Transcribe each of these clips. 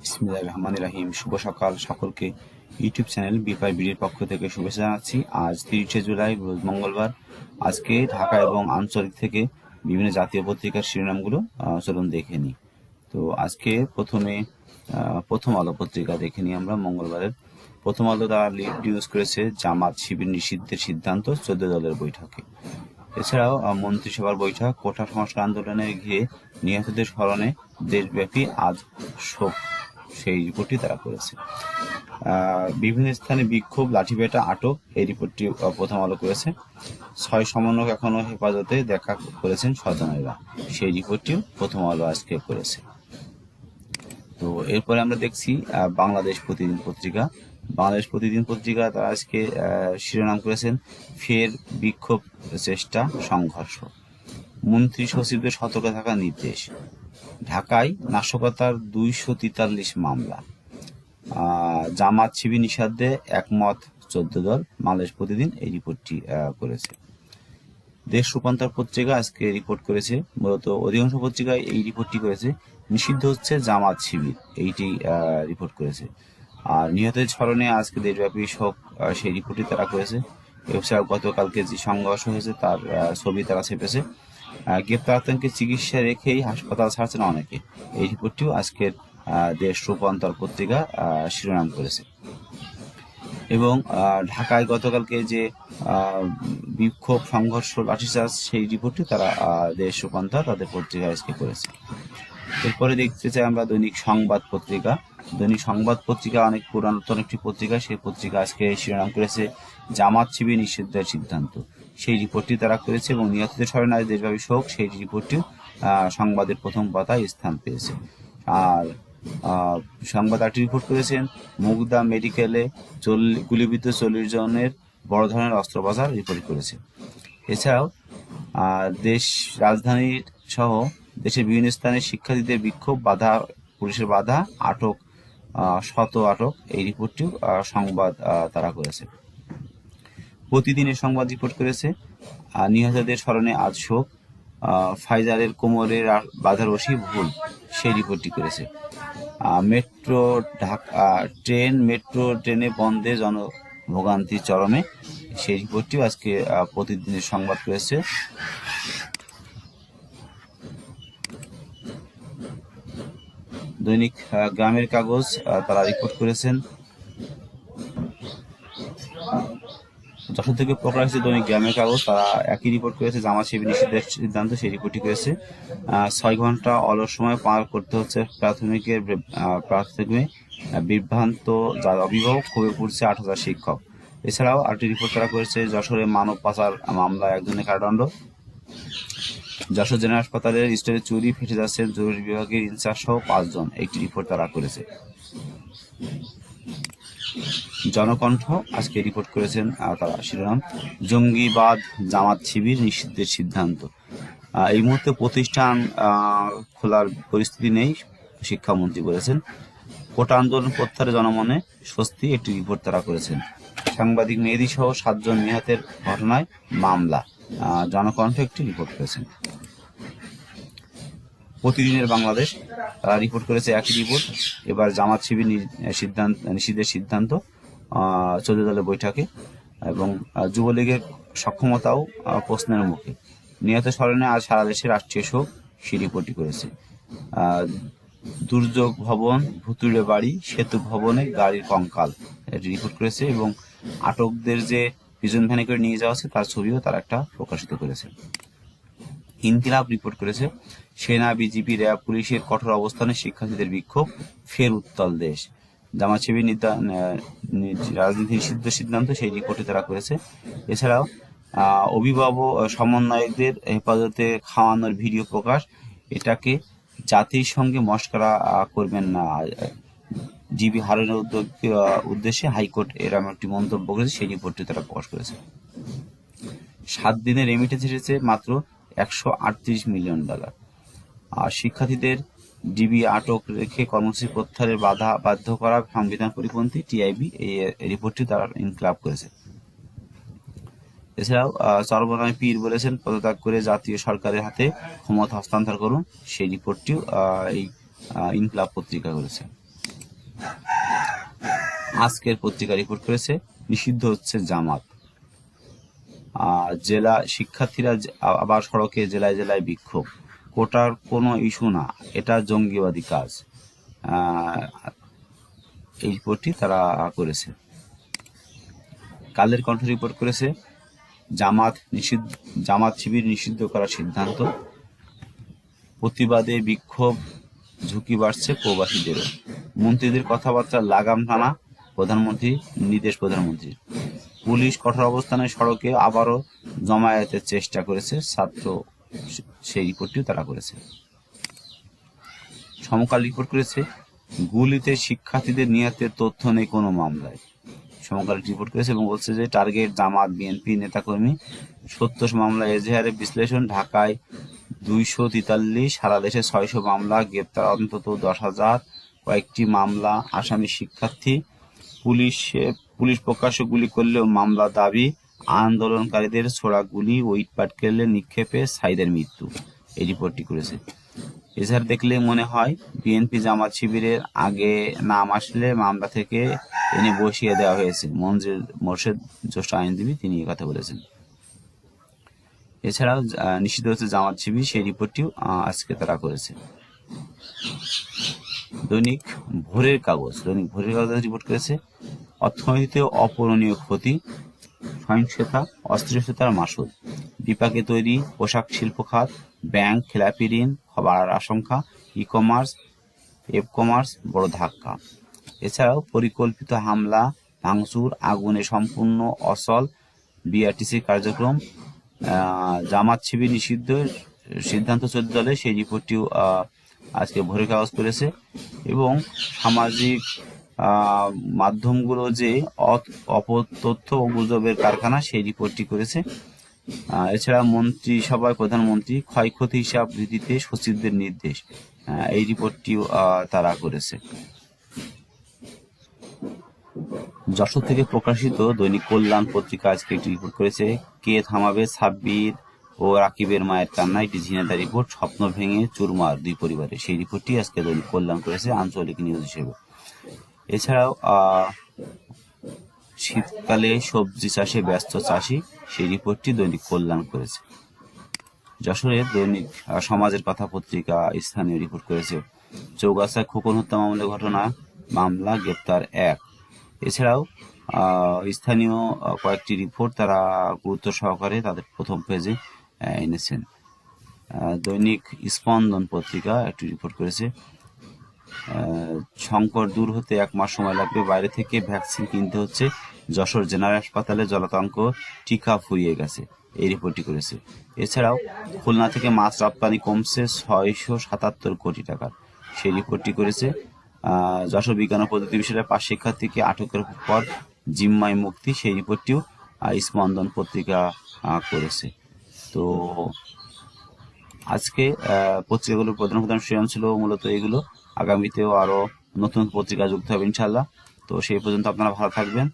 বিসমিল্লাহির রহমানির রহিম। শুভ সকাল সকলকে। ইউটিউব চ্যানেল বিপাই বিডির পক্ষ থেকে শুভেচ্ছা জানাচ্ছি। আজ তিরিশে জুলাই, রোজ মঙ্গলবার। আজকে ঢাকা এবং আঞ্চলিক থেকে বিভিন্ন জাতীয় পত্রিকার শিরোনামগুলো চলুন দেখে নিই। তো আজকে প্রথমে প্রথম আলো পত্রিকা দেখে নিই আমরা মঙ্গলবারের। প্রথম আলো দ্বারা লিড নিউজ করেছে জামাত শিবির নিষিদ্ধের সিদ্ধান্ত চোদ্দ দলের বৈঠকে। এছাড়াও মন্ত্রিসভার বৈঠক, কোটা সংস্কার আন্দোলনে ঘিরে নিহতদের স্মরণে দেশব্যাপী আজ শোক। সেই রিপোর্টটি তারা করেছে। বিভিন্ন স্থানে বিক্ষোভ লাঠি লাঠিপেটা, আটক, এই রিপোর্টটি প্রথম আলো করেছে। ছয় সমন্বয়ক এখনও হেফাজতে দেখা করেছেন স্বজনেরা। সেই রিপোর্টটিও প্রথম আলো আজকে করেছে। তো এরপরে আমরা দেখছি বাংলাদেশ প্রতিদিন পত্রিকা। বাংলাদেশ প্রতিদিন পত্রিকা তারা আজকে শিরোনাম করেছেন, ফের বিক্ষোভ, চেষ্টা, সংঘর্ষ। মন্ত্রী সচিবদের সতর্ক থাকার নির্দেশ। ঢাকায় নাশকতার দুইশো তেতাল্লিশ মামলা। জামাত শিবির নিষাদে একমত চোদ্দ দল বাংলাদেশ প্রতিদিন এই রিপোর্টটি করেছে। দেশ রূপান্তর পত্রিকা আজকে রিপোর্ট করেছে। মূলত অধিকাংশ পত্রিকায় এই রিপোর্টটি করেছে। নিষিদ্ধ হচ্ছে জামাত শিবির, এইটি রিপোর্ট করেছে। আর নিহতের স্মরণে আজকে দেশব্যাপী শোক সেই রিপোর্টটি তারা করেছে। এছাড়াও গতকালকে যে সংঘর্ষ হয়েছে তার ছবি তারা ছেপেছে। গ্রেপ্তার আতঙ্কে চিকিৎসা রেখেই হাসপাতাল ছাড়ছেন অনেকে। এই রিপোর্টটিও আজকের দেশ রূপান্তর পত্রিকা শিরোনাম করেছে। এবং ঢাকায় গতকালকে যে বিক্ষোভ, সংঘর্ষ লাঠিচার্জ সেই রিপোর্টটি তারা দেশ রূপান্তর তাদের পত্রিকায় আজকে করেছে। এরপরে দেখতে চাই আমরা দৈনিক সংবাদ পত্রিকা। দৈনিক সংবাদ পত্রিকা অনেক পুরাতন একটি পত্রিকা। সেই পত্রিকা আজকে শিরোনাম করেছে জামাত শিবির নিষিদ্ধের সিদ্ধান্ত। সেই রিপোর্টটি তারা করেছে এবং নিহতদের স্মরণে আজ দেশব্যাপী শোক, সেই রিপোর্টটিও সংবাদের প্রথম পাতায় স্থান পেয়েছে। আর সংবাদ আটটি রিপোর্ট করেছেন, মুগদা মেডিকেলে চল্লিশ গুলিবিদ্ধ চল্লিশ জনের বড় ধরনের অস্ত্রোপচার রিপোর্ট করেছে। এছাড়াও দেশ রাজধানীর সহ দেশের বিভিন্ন স্থানে শিক্ষার্থীদের বিক্ষোভ, বাধা, পুলিশের বাধা, আটক শত আটক, এই রিপোর্টটিও সংবাদ তারা করেছে। প্রতিদিনের সংবাদ রিপোর্ট করেছে। আহ, নিহতদের স্মরণে আজ শোক। ফাইজারের কোমরের আর বাধার রশি ভুল সেই রিপোর্টটি করেছে। মেট্রো ঢাকা ট্রেন মেট্রো ট্রেনে বন্ধে জনভোগান্তি চরমে সেই রিপোর্টটিও আজকে প্রতিদিনের সংবাদ করেছে। দৈনিক গ্রামের কাগজ তারা রিপোর্ট করেছেন। যশোর থেকে প্রকাশিত দৈনিক গ্রামের কাগজ, তারা একই রিপোর্ট করেছে, জামাত শিবির নিষিদ্ধের সিদ্ধান্ত সেই রিপোর্টটি করেছে। ছয় ঘণ্টা অলস সময় পার করতে হচ্ছে প্রাথমিকের প্রাথমিক বিভ্রান্ত যার অভিভাবক, ক্ষোভে পড়ছে আট হাজার শিক্ষক। এছাড়াও আরেকটি রিপোর্ট তারা করেছে, যশোরে মানব পাচার মামলা একজনের কারাদণ্ড। যশোর জেনারেল হাসপাতালের স্টোরে চুরি, ফেটে যাচ্ছে জরুরি বিভাগের ইনচার্জ সহ পাঁচজন, একটি রিপোর্ট তারা করেছে। জনকণ্ঠ আজকে রিপোর্ট করেছেন তারা শিরোনাম, জঙ্গিবাদ জামাত শিবির নিষিদ্ধের সিদ্ধান্ত। এই মুহূর্তে প্রতিষ্ঠান খোলার পরিস্থিতি নেই, শিক্ষামন্ত্রী বলেছেন। কোটা আন্দোলন প্রত্যাহারে জনমনে স্বস্তি, একটি রিপোর্ট তারা করেছেন। সাংবাদিক মেহেদি সহ সাতজন নিহতের ঘটনায় মামলা। জনকণ্ঠ একটি রিপোর্ট করেছেন। প্রতিদিনের বাংলাদেশ, তারা রিপোর্ট করেছে একই রিপোর্ট এবার জামাত শিবির সিদ্ধান্ত, নিষিদ্ধের সিদ্ধান্ত চোদ্দ দলের বৈঠকে এবং যুবলীগের সক্ষমতাও প্রশ্নের মুখে। নিহত স্মরণে আজ সারা দেশে রাষ্ট্রীয় শোক সেই রিপোর্টটি করেছে। দুর্যোগ ভবন, ভুতুড়ে বাড়ি, সেতু ভবনে গাড়ির কঙ্কাল, এটি রিপোর্ট করেছে এবং আটকদের যে পিজন ভ্যানে করে নিয়ে যাওয়া হচ্ছে, তার ছবিও তারা একটা প্রকাশিত করেছে। ইনকিলাব রিপোর্ট করেছে। সেনা, বিজিবি র্যাব পুলিশের কঠোর অবস্থানে শিক্ষার্থীদের বিক্ষোভ, ফের উত্তাল দেশ। জামাত শিবির রাজনীতি নিষিদ্ধ সিদ্ধান্ত সেই রিপোর্টে তারা করেছে। এছাড়াও অভিভাবক সমন্বয়কদের হেফাজতে খাওয়ানোর ভিডিও প্রকাশ, এটাকে জাতির সঙ্গে মস্করা করবেন না। জিবি হারুনের উদ্যোগ উদ্দেশ্যে হাইকোর্ট এরকম একটি মন্তব্য করেছে, সেই রিপোর্টটি তারা প্রকাশ করেছে। সাত দিনে রেমিটেন্স এসেছে, মাত্র একশো আটত্রিশ মিলিয়ন ডলার। আর শিক্ষার্থীদের ডিবি আটক রেখে কর্মসূচি প্রত্যাহারের বাধা বাধ্য করা সংবিধান পরিপন্থী টিআইবি এই রিপোর্টটি তারা ইনক্লাব করেছে। এছাড়াও চরমনায় পীর বলেছেন, পদত্যাগ করে জাতীয় সরকারের হাতে ক্ষমতা হস্তান্তর করুন। সেই রিপোর্টটিও এই ইনকলাব পত্রিকা করেছে। আজকের পত্রিকা রিপোর্ট করেছে নিষিদ্ধ হচ্ছে জামাত। জেলা শিক্ষার্থীরা আবার সড়কে জেলায় জেলায় বিক্ষোভ। কোটার কোনো ইস্যু না, এটা জঙ্গিবাদী কাজ। এই রিপোর্টটি তারা করেছে। কালের কণ্ঠ রিপোর্ট করেছে, জামাত নিষিদ্ধ, জামাত শিবির নিষিদ্ধ করার সিদ্ধান্ত। প্রতিবাদে বিক্ষোভ, ঝুঁকি বাড়ছে প্রবাসীদেরও। মন্ত্রীদের কথাবার্তা লাগাম টানা, প্রধানমন্ত্রী, নির্দেশ প্রধানমন্ত্রীর। পুলিশ কঠোর অবস্থানে সড়কে আবারও জমায়েতের চেষ্টা করেছে, ছাত্র সেই রিপোর্টটিও তারা করেছে। সমকাল রিপোর্ট করেছে, গুলিতে শিক্ষার্থীদের নিহতের তথ্য নেই কোনো মামলায়। সমকাল রিপোর্ট করেছে এবং বলছে যে টার্গেট জামাত, বিএনপি, নেতাকর্মী সত্তর মামলা এজেহারের বিশ্লেষণ, ঢাকায় দুইশো তেতাল্লিশ, সারা দেশে ছয়শো মামলা, গ্রেপ্তার অন্তত দশ হাজার। কয়েকটি মামলা, আসামি শিক্ষার্থী, পুলিশ পুলিশ প্রকাশ্য গুলি করলেও মামলা দাবি, আন্দোলনকারীদের ছোড়া গুলি ও ইট পাটকেলে নিক্ষেপে সাইদের মৃত্যু। এই রিপোর্টটি করেছে। এছাড়া দেখলে মনে হয়, বিএনপি জামাত শিবিরের আগে নাম আসলে মামলা থেকে এনে বসিয়ে দেওয়া হয়েছে। মঞ্জুর মোর্শেদ, জ্যেষ্ঠ আইনজীবী, তিনি কথা বলেছেন। এছাড়াও নিষিদ্ধ হচ্ছে জামাত শিবির, সেই রিপোর্টটিও আজকে তারা করেছে। দৈনিক ভোরের কাগজ, দৈনিক ভোরের কাগজ রিপোর্ট করেছে অর্থনীতিতে অপূরণীয় ক্ষতি, সহিংসতা, অস্থিরতার মাসুল। বিপাকে তৈরি পোশাক শিল্প খাত, ব্যাংক, খেলাপি ঋণ বাড়ার আশঙ্কা ই কমার্স এফ কমার্স বড় ধাক্কা। এছাড়াও পরিকল্পিত হামলা, ভাঙচুর, আগুনে সম্পূর্ণ অসল বিআরটিসি কার্যক্রম জামাত শিবির নিষিদ্ধ, সিদ্ধান্ত চলতে দলে সেই রিপোর্টটিও আজকে ভোরে কাগজ করেছে এবং সামাজিক মাধ্যমগুলো যে অপতথ্য ও গুজবের কারখানা সেই রিপোর্টটি করেছে। এছাড়া মন্ত্রিসভায় প্রধানমন্ত্রী ক্ষয়ক্ষতি হিসাব ভিত্তিতে সচিবদের নির্দেশ এই রিপোর্টটিও তারা করেছে। যশোর থেকে প্রকাশিত দৈনিক কল্যাণ পত্রিকা আজকে একটি রিপোর্ট করেছে, কে থামাবে সাব্বির ও রাকিবের মায়ের কান্না একটি ঝিনাদা রিপোর্ট, স্বপ্ন ভেঙে চুরমার দুই পরিবারে সেই রিপোর্টটি আজকে দৈনিক কল্যাণ করেছে আঞ্চলিক নিউজ হিসেবে। এছাড়াও শীতকালে সবজি চাষে ব্যস্ত চাষি সেই রিপোর্টটি দৈনিক কল্যাণ করেছে। যশোরের দৈনিক সমাজের কথা পত্রিকা স্থানীয় রিপোর্ট করেছে চৌগাছায় খোকন হত্যা মামলা ঘটনা, মামলা গ্রেপ্তার এক। এছাড়াও স্থানীয় কয়েকটি রিপোর্ট তারা গুরুত্ব সহকারে তাদের প্রথম পেজে এনেছেন। দৈনিক স্পন্দন পত্রিকা একটি রিপোর্ট করেছে সংকট দূর হতে এক মাস সময় লাগবে। বাইরে থেকে ভ্যাকসিন কিনতে হচ্ছে। যশোর জেনারেল হাসপাতালে জলাতঙ্ক টিকা ফুরিয়ে গেছে। এই রিপোর্টটি করেছে। এছাড়াও খুলনা থেকে মাছ রপ্তানি কমছে ছয়শো সাতাত্তর কোটি টাকার। সেই রিপোর্টটি করেছে যশোর বিজ্ঞান ও প্রযুক্তি বিষয়ের পাঁচ শিক্ষার্থীকে আটকের পর জিম্মায় মুক্তি। সেই রিপোর্টটিও স্পন্দন পত্রিকা করেছে। তো আজকে পত্রিকাগুলোর প্রধান প্রধান শিরোনাম ছিল মূলত এগুলো। আগামীতেও আরও নতুন পত্রিকা যুক্ত হবে ইনশাল্লাহ তো সেই পর্যন্ত আপনারা ভালো থাকবেন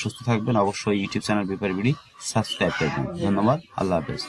সুস্থ থাকবেন। অবশ্যই ইউটিউব চ্যানেল বিপার বিডি সাবস্ক্রাইব করবেন। ধন্যবাদ। আল্লাহ হাফেজ।